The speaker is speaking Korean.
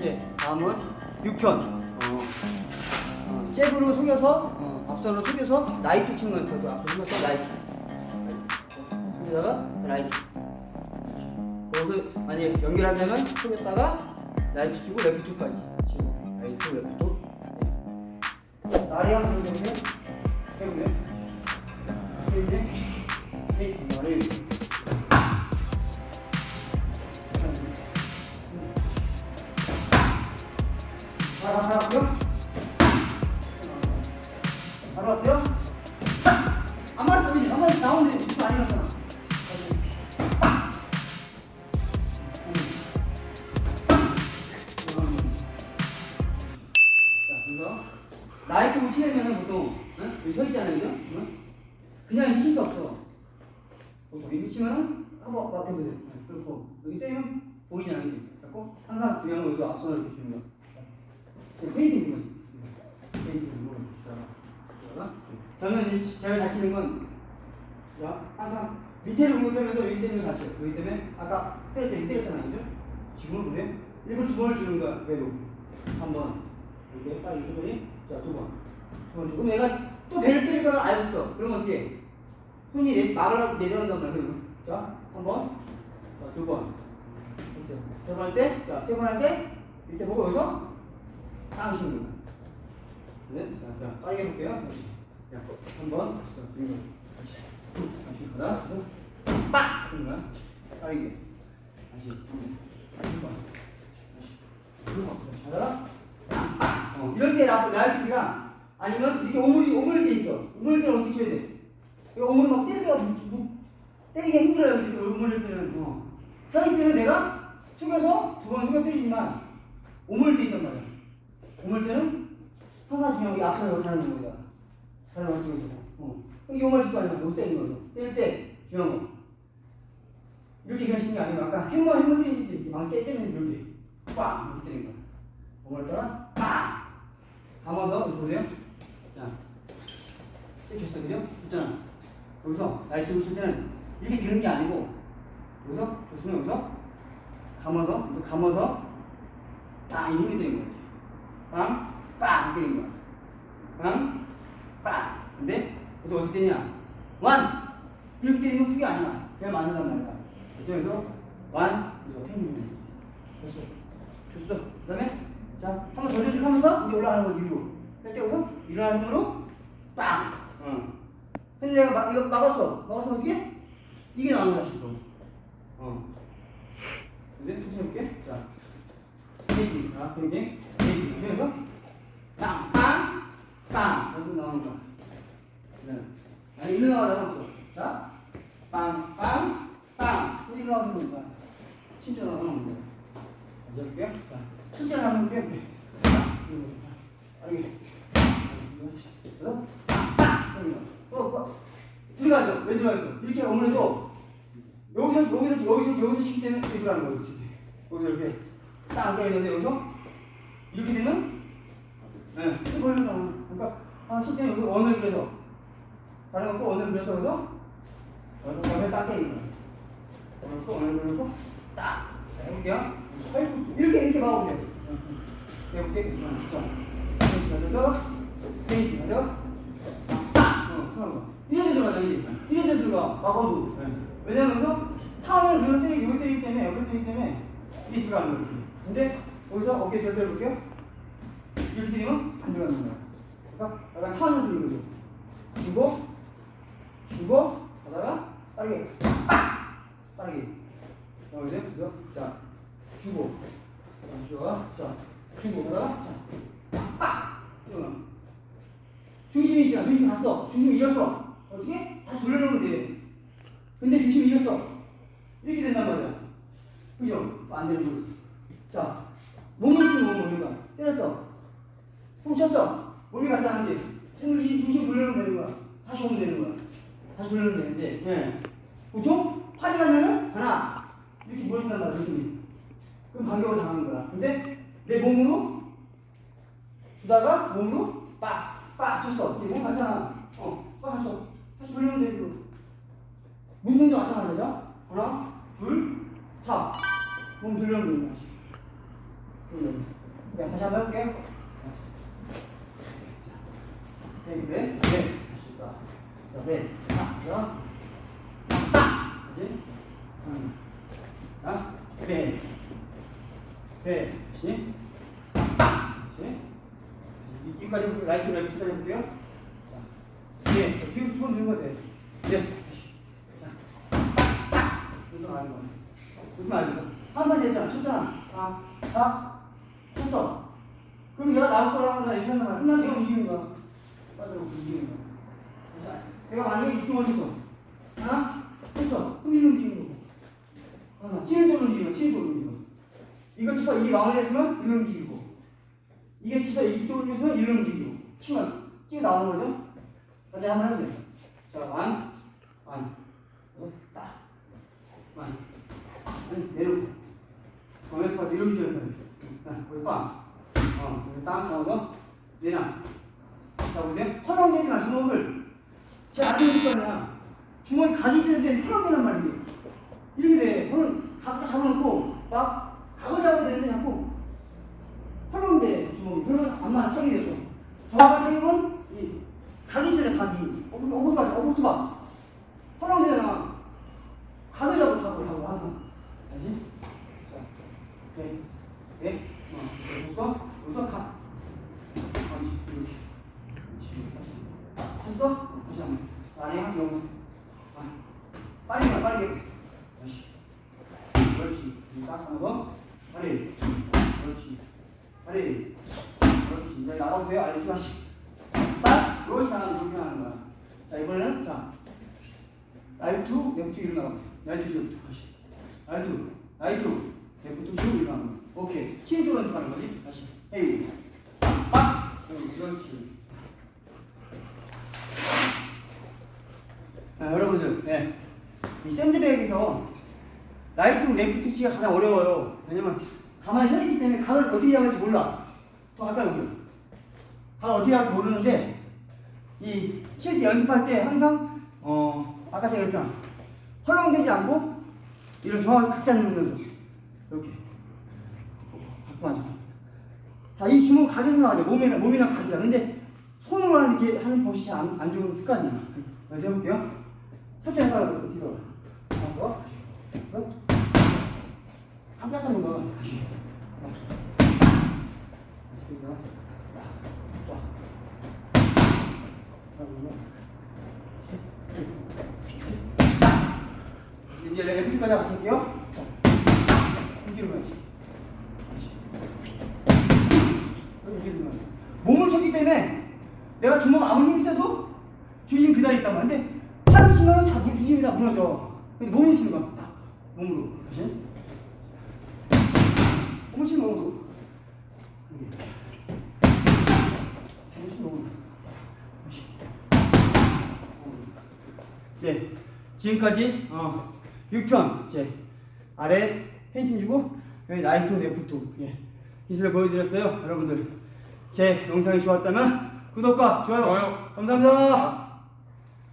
이제 다음은 6편. 어, 어, 잽으로 속여서 어, 앞선으로 속여서 라이트. 그래서 앞선 속여서 라이트. 여기다가 라이트. 거기서 만약에 연결한다면 속였다가 라이트 주고 레프트까지 치고 라이트 레프트. 네. 나리 한번 해보세요. 해보세요. 해보세요. 헤이, 바로? 우리 안 맞죠? 나오는데 이거 아니었잖아. 자, 그래서 라이트 붙이려면 보통 응? 여기 서 있잖아요, 그죠? 응? 그냥 미칠 수 없어. 이 붙이면은 한번. 응, 그렇고 여기 때리면 보이잖아요. 그래고 항상 중요한 건 여기 앞선을 붙이는 거. 페인팅 부분. 페인팅 부분. 자, 저는 제가 잘 치는 건 자, 항상 밑에를 공격하면서 여기 때리는 거 자체. 여기 때문에 아까 때렸죠, 여기 때렸잖아요, 그죠? 지금은 보면 일곱 두 번을 주는 거야, 배로. 한 번. 이렇게 딱 보니 자, 두 번. 두 번 주고 내가 또 배를 때릴 알고 있어. 그러면 어떻게 해? 손이 내, 막으라고 내려간단 말이야. 그러면. 자, 한 번. 자, 두 번. 됐어요. 세번 할 때, 자, 세 번 할 때, 밑에 보고 여기서 땅 치는 거야. 네, 자, 자, 빠르게 해볼게요. 다시. 자, 한 번, 다시 더, 주는 거. 다시. 다시 가다. 빡! 그런 거야. 빠르게. 다시. 한 번. 다시. 두 번. 잘하라. 빡! 어, 이런 때 나, 나이트가 아니면 이게 오물이, 오물이 돼 있어. 오물 때는 어떻게 쳐야 돼? 이 오물이 막 때리기가, 때리기 힘들어요. 이제 오물일 때는. 어. 서일 때는 내가 숙여서 두 번 숙여 때리지만 오물 때 있단 말이야. 오물 때는 항상 중요한 게 앞서서 가는 거야. 가는 거 쪽에서. 어. 오물 칠거 아니야. 못 때리는 거죠. 때 중요한 거. 이렇게 가시는 게 아니고 아까 해머 해머 때리실 때 이렇게 막 때리는 이렇게 빵 이렇게 때리는 거야. 오물 따라 빵 감아서 보세요. 자, 때렸어 그죠? 있잖아. 여기서 라이트 붙일 때는 이렇게 드는 게 아니고 여기서 좋으면 여기서 감아서 여기서 감아서 딱 힘이 되는 거야. 빵, 빵 때리는 거야. 빵, 빵. 근데 그것도 어떻게 되냐? 완 이렇게 때리면 그게 아니야. 그냥 맞는단 말이야. 그래서 완 이거 팽이면 됐어. 됐어. 그 다음에 자 한번 더 조직하면서 이제 올라가는 거 위로. 뺄 때부터 일어나는 거로 빵. 어. 근데 내가 막, 이거 막았어. 막았어 어떻게? 이게 나오는 거야 지금. 어. 이제 천천히 해볼게. 자. 베이징. 자, 베이징. 베이징. 그래서 빵, 빵, 빵. 여기서 나오는 거야. 네. 아니, 나가다 없어. 자. 빵, 빵, 빵. 일로 나가는 거야. 진짜 나가는 거야. 그래서 빵, 빵. 그러면 또, 또. 들어가죠. 왜 들어가죠? 이렇게 아무래도 여기서 여기서 여기서 여기서 치기 때문에 들어가는. 지금. 여기서 이렇게 딱 때리는데 여기서 이렇게 되면 네, 이렇게 걸리는 거야. 그러니까 한칠 때는 여기 원을 그려서 거또 원을 그려서 여기서 여기서 원을 딱 때리는 거야. 원을 또 원을 그려서 딱 자, 해볼게요. 이렇게 이렇게 막아보세요. 해볼게. 자, 그래서 페인트 하죠. 어, 그런 거. 이런 데 들어가자, 이제. 이런 데 들어가. 막아도. 왜냐면서 타운을 여기 때리기, 여기 때리기 때문에, 여기 때리기 때문에 이게 들어가는 거지. 근데 여기서 어깨 절대 볼게요. 이렇게 되면 안 들어가는 거야. 약간 들는 거죠. 주고, 주고, 하다가 빠르게, 빡! 빠르게. 자, 이제, 그죠? 자, 주고. 자, 주고, 자, 주고, 하다가, 자, 빡! 응. 중심이 있잖아. 중심 갔어. 중심 잃었어. 어떻게? 다시 돌려놓으면 돼. 근데 중심이 잃었어. 이렇게 된단 말이야. 그죠? 안 되는 거지. 자, 몸을 쓰는 몸을 우리가 때렸어. 훔쳤어. 몸이 갔지 않은지. 지금 이 중심 돌려놓으면 되는 거야. 다시 오면 되는 거야. 다시 돌려놓으면 되는데, 예. 보통 팔이 가면은 하나, 이렇게 모인단 말이야, 중심이. 그럼 반격을 당하는 거야. 근데 내 몸으로 주다가 몸으로 빡, 빡 쳤어. 몸 갔잖아. 어, 빡 쳤어. 다시 돌리면 돼, 이거. 묻는 거 마찬가지죠? 하나, 둘, 타. 몸 돌려놓는 거야. 음. 네, 다시 한번 해볼게요. 네, 네, 네. 좋다. 자, 네. 자, 자. 딱! 그지? 음. 자, 네. 네. 다시. 다시. 이까지 라이트 레프트까지 해볼게요. 자, 네. 뒤로 손 들고 돼. 네. 아니고. 그러지 말고. 항상 했잖아. 쳤잖아. 아, 아, 쳤어. 그럼 얘가 나올 예측한단 말이야. 그럼 난 내가 움직이는 거야. 빠져고 움직이는 거야. 자, 내가 만약에 이쪽을 쳤어. 하나. 그럼 이는 움직이는 거고. 하나, 치는 쪽으로 움직이고, 치는 쪽으로 움직이고. 이거 쳐서 이 마음을 했으면 이는 움직이고. 이게 쳐서 이쪽으로 쳤으면 이는 움직이고. 치면, 찌 나오는 거죠? 다시 한번 해보세요. 자, 완, 완. 딱. 완. 아니, 내려오고. 봐도 이렇게 되는 거예요. 자, 거기 빵. 어, 여기 딱 잡아서 내놔. 자, 보세요. 허용되지 마, 주먹을. 제가 안 되니까 그냥 주먹이 각이 있는데 허용되란 말이에요. 이렇게 돼. 허용, 각 잡아놓고 막 각을 잡아야 되는데 자꾸 허용돼, 주먹이. 그러면 안만 턱이 되죠. 정확한 턱이면 이 각이 있어야 돼. 어, 어부터 봐, 어부터 봐. 허용되잖아. 각을 잡고 가고 가고 항상. 알지? 자, 오케이. 네. 어, 여기서 여기서 가. 그렇지. 이렇게. 그렇지. 다시. 됐어? 어, 다시 한 번. 안에 한 명. 아, 빨리 가, 빨리. 다시. 그렇지. 여기 딱 하면서 빨리. 그렇지. 빨리. 그렇지. 이제 나가보세요. 알겠지? 다시. 딱. 그렇지. 나가는 그렇게 하는 거야. 자, 이번에는 자. 라이트, 레프트 일어나가. 라이트 쇼부터 다시. 라이트, 라이트, 레프트 쇼 일어나는 거. 오케이. 쪽으로 연습하는 거지. 다시. 헤이. 빡. 응, 그렇지. 자, 여러분들, 네. 이 샌드백에서 라이트, 레프트 치가 가장 어려워요. 왜냐면 가만히 서 있기 때문에 각을 어떻게 할지 몰라. 더 가까이 오세요. 각을 어떻게 할지 모르는데 이 칠때 연습할 때 항상 어 아까 제가 했잖아. 헐렁대지 않고 이런 정확히 각 잡으면서 이렇게 갖고 맞아. 자, 이 주먹 각에서 나와요. 몸이랑 몸이랑 각이야. 근데 손으로 이렇게 하는 것이 잘 안, 안 좋은 습관이야. 그래서 해볼게요. 첫째 하나 뒤로. 하고, 이제 레프트까지 맞출게요. 몸을 쳤기 때문에 내가 주먹 아무리 힘써도 주심 그대로 있단 말인데 팔을 치면 다 주심이 다 무너져. 근데 몸을 치는 거야. 딱 몸으로. 그렇지? 35. 35. 어. 네. 지금까지 어, 6편 이제 아래 페인팅 주고 여기 라이트 레프트 예. 기술을 보여드렸어요 여러분들 제 영상이 좋았다면 구독과 좋아요, 좋아요. 감사합니다